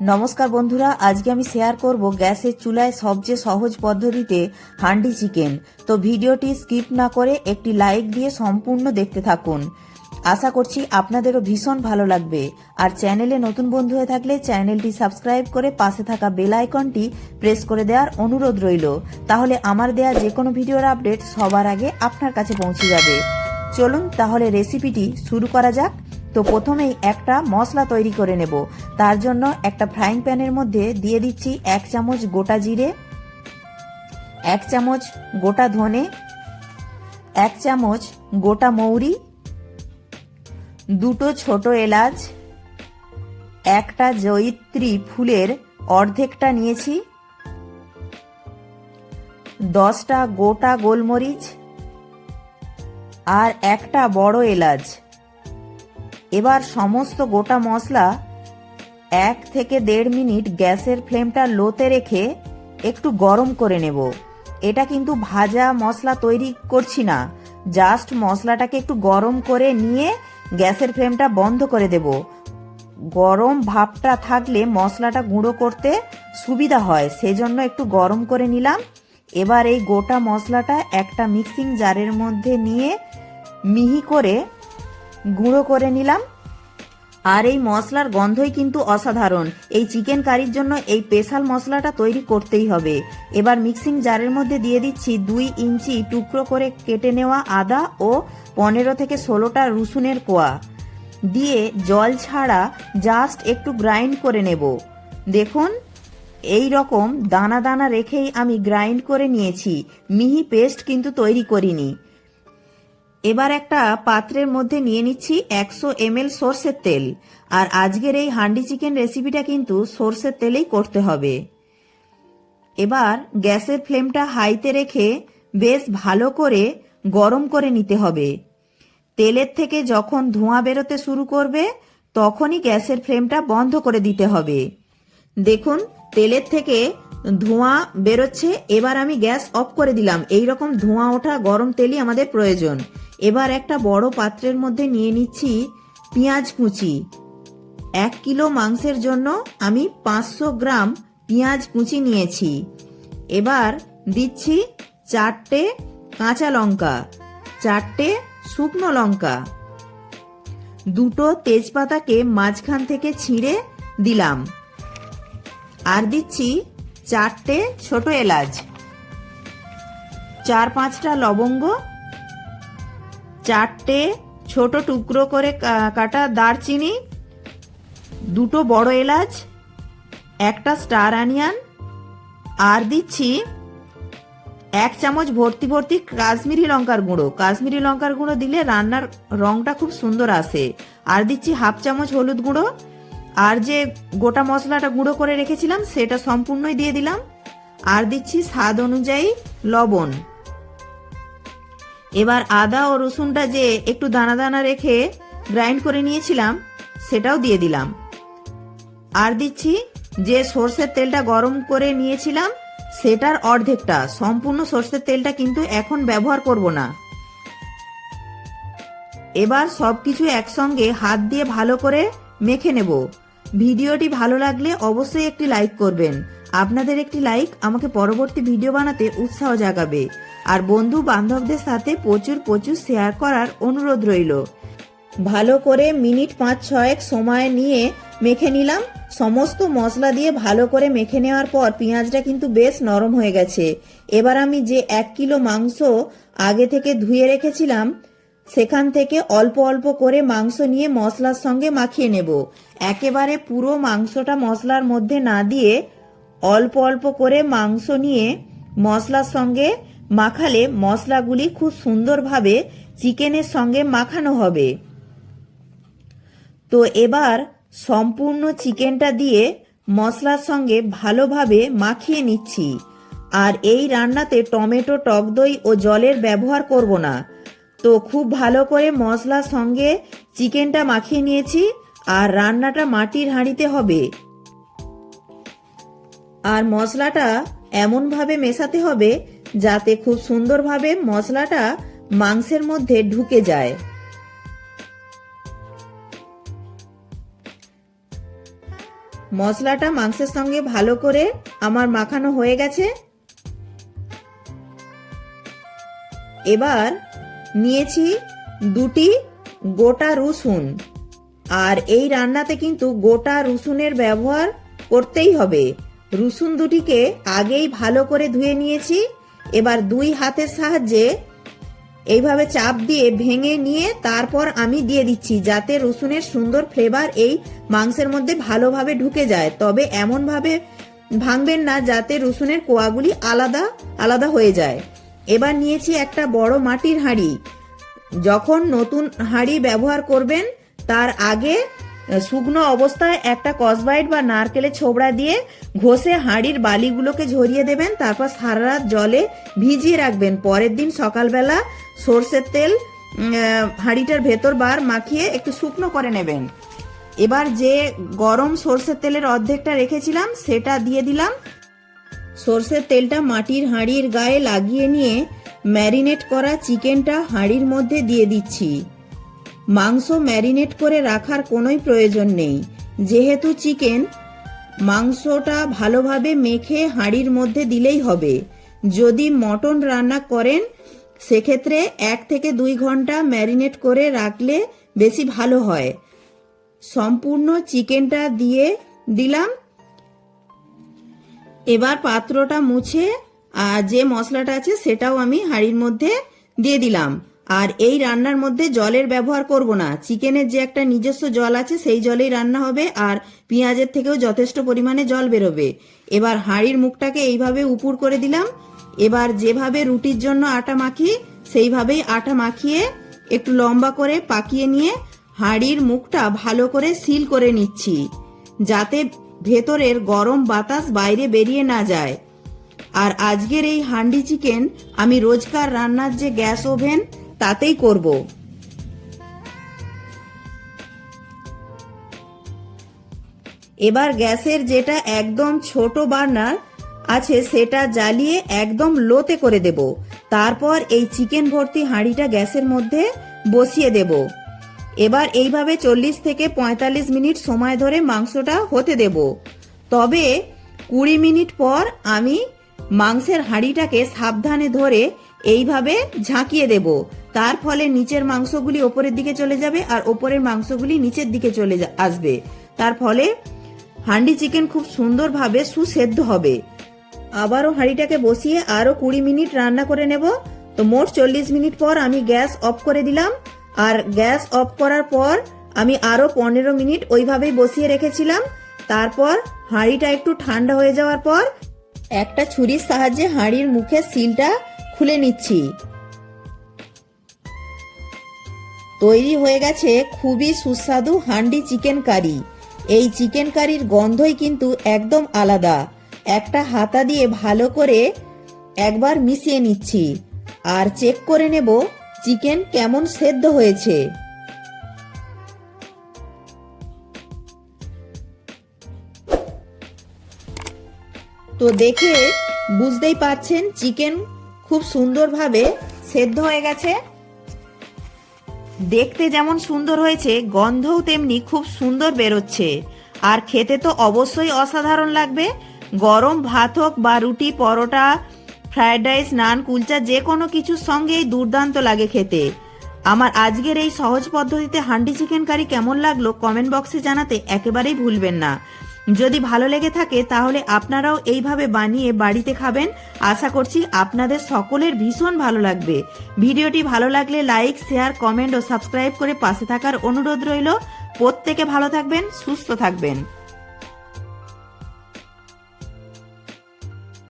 নমস্কার বন্ধুরা, আজকে আমি শেয়ার করব গ্যাসের চুলায় সবচেয়ে সহজ পদ্ধতিতে হান্ডি চিকেন। তো ভিডিওটি স্কিপ না করে একটি লাইক দিয়ে সম্পূর্ণ দেখতে থাকুন। আশা করছি আপনাদেরও ভীষণ ভালো লাগবে। আর চ্যানেলে নতুন বন্ধু হয়ে থাকলে চ্যানেলটি সাবস্ক্রাইব করে পাশে থাকা বেল আইকনটি প্রেস করে দেওয়ার অনুরোধ রইল। তাহলে আমার দেয়া যে কোনো ভিডিওর আপডেট সবার আগে আপনার কাছে পৌঁছে যাবে। চলুন তাহলে রেসিপিটি শুরু করা যাক। তো প্রথমেই একটা মশলা তৈরি করে নেব। তার জন্য একটা ফ্রাইং প্যানের মধ্যে দিয়ে দিচ্ছি এক চামচ গোটা জিরে, এক চামচ গোটা ধনে, এক চামচ গোটা মৌরি, দুটো ছোট এলাচ, একটা জয়িত্রী ফুলের অর্ধেকটা নিয়েছি, দশটা গোটা গোলমরিচ আর একটা বড় এলাচ। এবার সমস্ত গোটা মশলা এক থেকে দেড় মিনিট গ্যাসের ফ্লেমটা লোতে রেখে একটু গরম করে নেব। এটা কিন্তু ভাজা মশলা তৈরি করছি না। জাস্ট মশলাটাকে একটু গরম করে নিয়ে গ্যাসের ফ্লেমটা বন্ধ করে দেব। গরম ভাবটা থাকলে মশলাটা গুঁড়ো করতে সুবিধা হয়, সেজন্য একটু গরম করে নিলাম। এবার এই গোটা মশলাটা একটা মিক্সিং জারের মধ্যে নিয়ে মিহি করে গুঁড়ো করে নিলাম। আর এই মশলার গন্ধই কিন্তু অসাধারণ। এই চিকেন কারির জন্য এই স্পেশাল মশলাটা তৈরি করতেই হবে। এবার মিক্সিং জারের মধ্যে দিয়ে দিচ্ছি দুই ইঞ্চি টুকরো করে কেটে নেওয়া আদা ও পনেরো থেকে ষোলোটা রসুনের কোয়া। দিয়ে জল ছাড়া জাস্ট একটু গ্রাইন্ড করে নেব। দেখুন, এই রকম দানা দানা রেখেই আমি গ্রাইন্ড করে নিয়েছি। মিহি পেস্ট কিন্তু তৈরি করিনি। এবার একটা পাত্রের মধ্যে নিয়ে নিচ্ছি একশো এমএল সর্ষের তেল। আর আজকের এই হান্ডি চিকেন রেসিপিটা কিন্তু সর্ষের তেলেই করতে হবে। এবার গ্যাসের ফ্লেমটা হাইতে রেখে বেশ ভালো করে গরম করে নিতে হবে। তেলের থেকে যখন ধোঁয়া বেরোতে শুরু করবে, তখনই গ্যাসের ফ্লেমটা বন্ধ করে দিতে হবে। দেখুন, তেলের থেকে ধোঁয়া বেরোচ্ছে, এবার আমি গ্যাস অফ করে দিলাম। এই রকম ধোঁয়া ওঠা গরম তেলই আমাদের প্রয়োজন। এবার একটা বড় পাত্রের মধ্যে নিয়ে নিচ্ছি পেঁয়াজ কুচি। এক কিলো মাংসের জন্য আমি পাঁচশো গ্রাম পেঁয়াজ কুচি নিয়েছি। এবার দিচ্ছি চারটে কাঁচা লঙ্কা, চারটে শুকনো লঙ্কা। দুটো তেজপাতাকে মাঝখান থেকে ছিঁড়ে দিলাম। আর দিচ্ছি চারটে ছোট এলাচ, চার পাঁচটা লবঙ্গ, চারটে ছোট টুকরো করে কাটা দারচিনি, দুটো বড় এলাচ, একটা স্টার আনিয়ান আর দিচ্ছি এক চামচ ভর্তি ভর্তি কাশ্মীরি লঙ্কার গুঁড়ো। কাশ্মীরি লঙ্কার গুঁড়ো দিলে রান্নার রংটা খুব সুন্দর আসে। আর দিচ্ছি হাফ চামচ হলুদ গুঁড়ো আর যে গোটা মশলাটা গুঁড়ো করে রেখেছিলাম, সেটা সম্পূর্ণই দিয়ে দিলাম। আর দিচ্ছি স্বাদ অনুযায়ী লবণ। এবার আদা ও রসুনটা যে একটু দানা দানা রেখে গ্রাইন্ড করে নিয়েছিলাম, সেটাও দিয়ে দিলাম। আর দিচ্ছি যে সর্ষের তেলটা গরম করে নিয়েছিলাম, সেটার অর্ধেকটা। সম্পূর্ণ সর্ষের তেলটা কিন্তু এখন ব্যবহার করব না। এবার সবকিছু একসঙ্গে হাত দিয়ে ভালো করে মেখে নেব। ভিডিওটি ভালো লাগলে অবশ্যই একটি লাইক করবেন। আপনাদের একটি লাইক আমাকে পরবর্তী ভিডিও বানাতে উৎসাহ জাগাবে। আর বন্ধু বান্ধবদের সাথে প্রচুর প্রচুর শেয়ার করার অনুরোধ রইল। ভালো করে মিনিট পাঁচ ছয়েক সময় নিয়ে মেখে নিলাম। সমস্ত মশলা দিয়ে ভালো করে মেখে নেওয়ার পর পেঁয়াজটা কিন্তু বেশ নরম হয়ে গেছে। এবার আমি যে এক কিলো মাংস আগে থেকে ধুয়ে রেখেছিলাম সেখান থেকে অল্প অল্প করে মাংস নিয়ে মশলার সঙ্গে মাখিয়ে নেব। একেবারে পুরো মাংসটা মশলার মধ্যে না দিয়ে অল্প অল্প করে মাংস নিয়ে মশলার সঙ্গে মাখালে মশলাগুলি খুব সুন্দরভাবে চিকেনের সঙ্গে মাখানো হবে। তো এবার সম্পূর্ণ চিকেনটা দিয়ে মশলার সঙ্গে ভালোভাবে মাখিয়ে নিচ্ছি। আর এই রান্নাতে টমেটো, টক দই ও জলের ব্যবহার করব না। তো খুব ভালো করে মশলার সঙ্গে চিকেনটা মাখিয়ে নিয়েছি, আর রান্নাটা মাটির হাঁড়িতে হবে। আর মশলাটা এমনভাবে মেশাতে হবে যাতে খুব সুন্দরভাবে মশলাটা মাংসের মধ্যে ঢুকে যায়। মশলাটা মাংসের সঙ্গে ভালো করে আমার মাখানো হয়ে গেছে। এবার নিয়েছি দুটি গোটা রসুন। আর এই রান্নাতে কিন্তু গোটা রসুনের ব্যবহার করতেই হবে। রসুন দুটিকে আগেই ভালো করে ধুয়ে নিয়েছি। এবার দুই হাতের সাহায্যে এইভাবে চাপ দিয়ে ভেঙে নিয়ে তারপর আমি দিয়ে দিচ্ছি যাতে রসুনের সুন্দর ফ্লেভার এই মাংসের মধ্যে ভালোভাবে ঢুকে যায়। তবে এমনভাবে ভাঙবেন না যাতে রসুনের কোয়াগুলি আলাদা আলাদা হয়ে যায়। এবার নিয়েছি একটা বড় মাটির হাঁড়ি। যখন নতুন হাঁড়ি ব্যবহার করবেন, তার আগে শুকনো অবস্থায় একটা কসবাইট বা নারকেলের ছোবড়া দিয়ে ঘষে হাঁড়ির বালিগুলোকে ঝরিয়ে দেবেন, তারপর সারা রাত জলে ভিজিয়ে রাখবেন। পরের দিন সকালবেলা সর্ষের তেল হাঁড়িটার ভেতর বার মাখিয়ে একটু শুকনো করে নেবেন। এবার যে গরম সর্ষের তেলের অর্ধেকটা রেখেছিলাম, সেটা দিয়ে দিলাম। সর্ষের তেলটা মাটির হাঁড়ির গায়ে লাগিয়ে নিয়ে ম্যারিনেট করা চিকেনটা হাঁড়ির মধ্যে দিয়ে দিচ্ছি। মাংস ম্যারিনেট করে রাখার কোনোই প্রয়োজন নেই। যেহেতু চিকেন, মাংসটা ভালোভাবে মেখে হাঁড়ির মধ্যে দিলেই হবে। যদি মটন রান্না করেন, সেক্ষেত্রে এক থেকে দুই ঘণ্টা ম্যারিনেট করে রাখলে বেশি ভালো হয়। সম্পূর্ণ চিকেনটা দিয়ে দিলাম। এবার পাত্রটা মুছে আর যে মশলাটা আছে সেটাও আমি হাঁড়ির মধ্যে দিয়ে দিলাম। আর এই রান্নার মধ্যে জলের ব্যবহার করব না। চিকেনের যে একটা নিজস্ব জল আছে সেই জলেই রান্না হবে আর পেঁয়াজের থেকেও যথেষ্ট পরিমাণে জল বেরোবে। এবার হাঁড়ির মুখটাকে এইভাবে উপুর করে দিলাম। এবার যেভাবে রুটির জন্য আটা মাখি, সেইভাবেই আটা মাখিয়ে একটু লম্বা করে পাকিয়ে নিয়ে হাঁড়ির মুখটা ভালো করে সিল করে নিচ্ছি। যাতে ভেতরের গরম বাতাস বাইরে বেরিয়ে না যায়। আর আজকের এই হান্ডি চিকেন আমি রোজকার রান্নার যে গ্যাস ওভেন, তাতেই করব। এবার গ্যাসের যেটা একদম ছোট বার্নার আছে, সেটা জ্বালিয়ে একদম লোতে করে দেব। তারপর এই চিকেন ভর্তি হাঁড়িটা গ্যাসের মধ্যে বসিয়ে দেব। এবার এইভাবে চল্লিশ থেকে পঁয়তাল্লিশ মিনিট সময় ধরে মাংসটা হতে দেব। তবে কুড়ি মিনিট পর আমি মাংসের হাঁড়িটাকে সাবধানে ধরে এইভাবে ঝাঁকিয়ে দেব। তার ফলে নিচের মাংসগুলি ওপরের দিকে চলে যাবে আর ওপরের মাংসগুলি নিচের দিকে চলে আসবে। তার ফলে হান্ডি চিকেন খুব সুন্দরভাবে সুসেদ্ধ হবে। আবারও হাঁড়িটাকে বসিয়ে আরও কুড়ি মিনিট রান্না করে নেব। তো মোট চল্লিশ মিনিট পর আমি গ্যাস অফ করে দিলাম। আর গ্যাস অফ করার পর আমি আরও পনেরো মিনিট ওইভাবেই বসিয়ে রেখেছিলাম। তারপর হাঁড়িটা একটু ঠান্ডা হয়ে যাওয়ার পর একটা ছুরির সাহায্যে হাঁড়ির মুখের সিলটা খুলে নিচ্ছি। তৈরি হয়ে গেছে খুবই সুস্বাদু হান্ডি চিকেন কারি। এই চিকেন কারির গন্ধই কিন্তু একদম আলাদা। একটা হাতা দিয়ে ভালো করে একবার মিশিয়ে নিচ্ছি। আর চেক করে নেব চিকেন কেমন সেদ্ধ হয়েছে? তো দেখে বুঝতেই পারছেন, চিকেন খুব সুন্দরভাবে সেদ্ধ হয়ে গেছে। দেখতে যেমন সুন্দর হয়েছে, গন্ধও তেমনি খুব সুন্দর বেরোচ্ছে। আর খেতে তো অবশ্যই অসাধারণ লাগবে। গরম ভাত হোক বা রুটি পরোটা ফ্রায়েড রাইস, নান, কুলচা, যে কোনো কিছুর সঙ্গেই দুর্দান্ত লাগে খেতে। আমার আজকের এই সহজ পদ্ধতিতে হান্ডি চিকেন কারি কেমন লাগল কমেন্ট বক্সে জানাতে একেবারেই ভুলবেন না। যদি ভালো লেগে থাকে তাহলে আপনারাও এইভাবে বানিয়ে বাড়িতে খাবেন। আশা করছি আপনাদের সকলের ভীষণ ভালো লাগবে। ভিডিওটি ভালো লাগলে লাইক, শেয়ার, কমেন্ট ও সাবস্ক্রাইব করে পাশে থাকার অনুরোধ রইল। প্রত্যেকে ভালো থাকবেন, সুস্থ থাকবেন।